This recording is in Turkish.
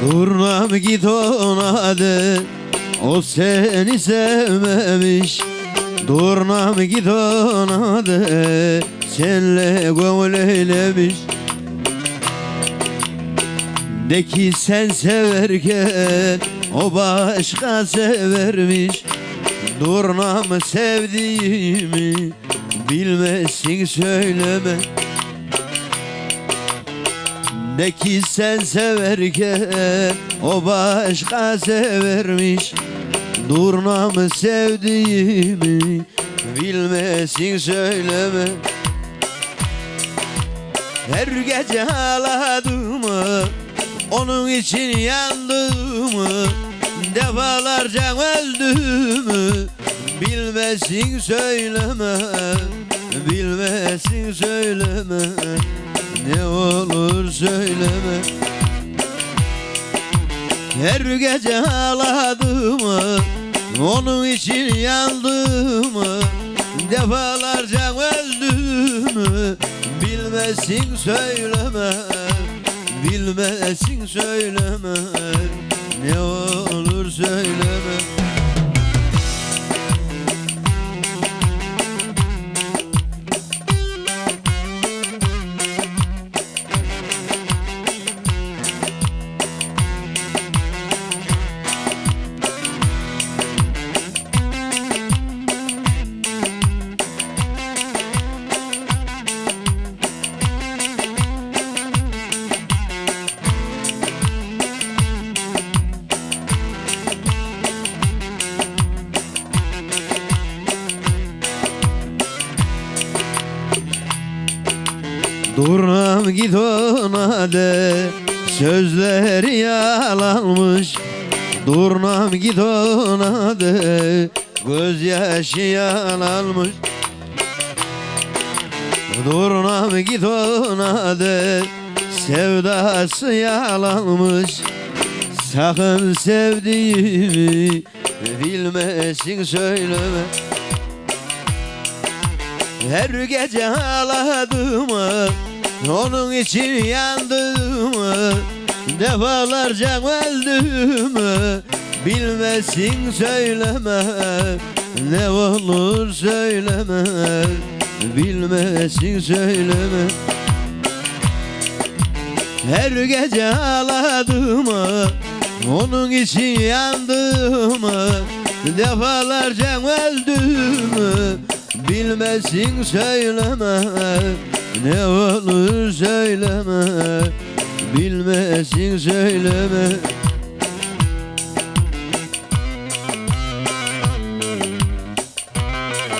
Durnam git ona de. O seni sevmemiş. Durnam git ona de. Senle gönül eylemiş. De ki sen severken O başka severmiş. Durnam sevdiğimi Bilmezsin söyleme de ki sen severken o başka severmiş. Durnamı sevdiğimi bilmesin söyleme. Her gece ağladığımı onun için yandığımı Defalarca öldüğümü bilmesin söyleme. Bilmesin söyleme Her gece ağladığımı Onun için yandığımı Defalarca öldüğümü Bilmesin söyleme Bilmesin söyleme. Ne olur söyleme Durnam git ona de Sözleri yalanmış. Durnam git ona de Gözyaşı yalanmış. Durnam git ona de Sevdası yalanmış. Sakın sevdiğimi Bilmesin söyleme. Her gece ağladığımı Onun için yandığımı Defalarca öldüğümü Bilmesin söyleme. Ne olur söyleme Bilmesin söyleme. Her gece ağladığımı Onun için yandığımı Defalarca öldüğümü Bilmesin söyleme. Ne olur söyleme. Bilmesin söyleme